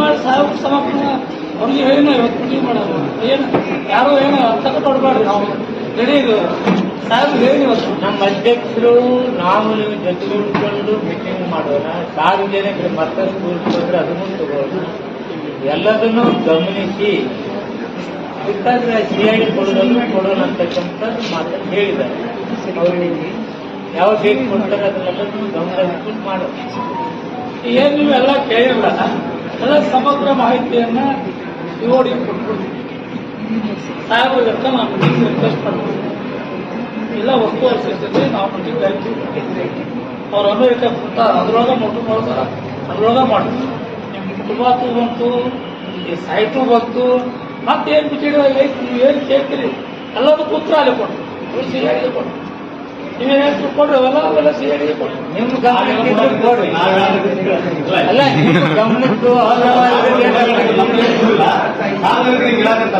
ಮಾಡಿ ಸಾಹೇಬ್ ಸಮಗ್ರ ಅವ್ರಿಗೆ ಹೇಳಿನ ಇವತ್ತು ಮೀಟಿಂಗ್ ಮಾಡೋದು. ಏನು ಯಾರೋ ಏನೋ ಅರ್ಥ ಕೊಡಬಾರ್ದು ನಾವು. ರೆಡಿ ಇದು. ಸಾಹೇಬ್ ಹೇಳಿ ಇವತ್ತು? ನಮ್ಮ ಅಧ್ಯಕ್ಷರು ನಾವು ನೀವು ಉಳ್ಕೊಂಡು ಮೀಟಿಂಗ್ ಮಾಡೋಣ. ಸಾರ್ವಜನಿಕರು ಮತ್ತಷ್ಟು ಕೂರಿಸಿದ್ರೆ ಅದನ್ನು ತಗೋದು ಎಲ್ಲದನ್ನು ಗಮನಿಸಿ ಬೇಕಾದ್ರೆ ಸಿ ಐ ಕೊಡೋದನ್ನು ಕೊಡೋಣ ಅಂತಕ್ಕಂಥ ಮಾತು ಹೇಳಿದ್ದಾರೆ. ಅವರಿಗೆ ಯಾವ ಡೇಟ್ ಕೊಡ್ತಾರೆ ಅದನ್ನೆಲ್ಲದನ್ನು ಗಮನ ಮಾಡೋಣ. ಏನು ನೀವೆಲ್ಲ ಕೇಳಿಲ್ಲ ಎಲ್ಲ ಸಮಗ್ರ ಮಾಹಿತಿಯನ್ನ ನೋಡಿ ಕೊಟ್ಬಿಡ್ತೀವಿ ಸಾಹೇಬ್ ನಾನು ನಾವು ಮೀಟಿಂಗ್ ರಿಕ್ವೆಸ್ಟ್ ಮಾಡ್ತೀನಿ ಇಲ್ಲ ವಸ್ತು ಅವಶ್ಯಕತೆ ನಾವು ಮೀಟಿಂಗ್ ಕರಿತೀವಿ ಅವ್ರ ಅಮೆರಿಕ ಕೊಡ್ತಾರ ಅದ್ರೊಳಗೆ ಮೊಟ್ಟ ಮಾಡ್ತಾರ ಅದ್ರೊಳಗೆ ಮಾಡ್ತೀವಿ ನಿಮ್ಗೆ ಕುಟುಂಬಕ್ಕೂ ಬಂತು ಈ ಸೈಟು ಬಂತು. ಏನು ಬಿಟ್ಟಿರೋ ನೀವು ಏನು ಕೇಳ್ತೀರಿ? ಎಲ್ಲದಕ್ಕೂ ಉತ್ತರ ಅಲ್ಲಿ ಕೊಟ್ಟು ಇವ್ರು ಸಿಐಡಿಗೆ ಕೊಟ್ಟು ನೀವೇನು ಕೊಡ್ರಿ ಅವೆಲ್ಲ ಅವೆಲ್ಲ ಕೊಟ್ಟು ಗಮನಕ್ಕೆ ಇದ್ರೆ ಕೊಡ್ರಿ. ಅಲ್ಲ கண்ணுக்கு ஆதாயம்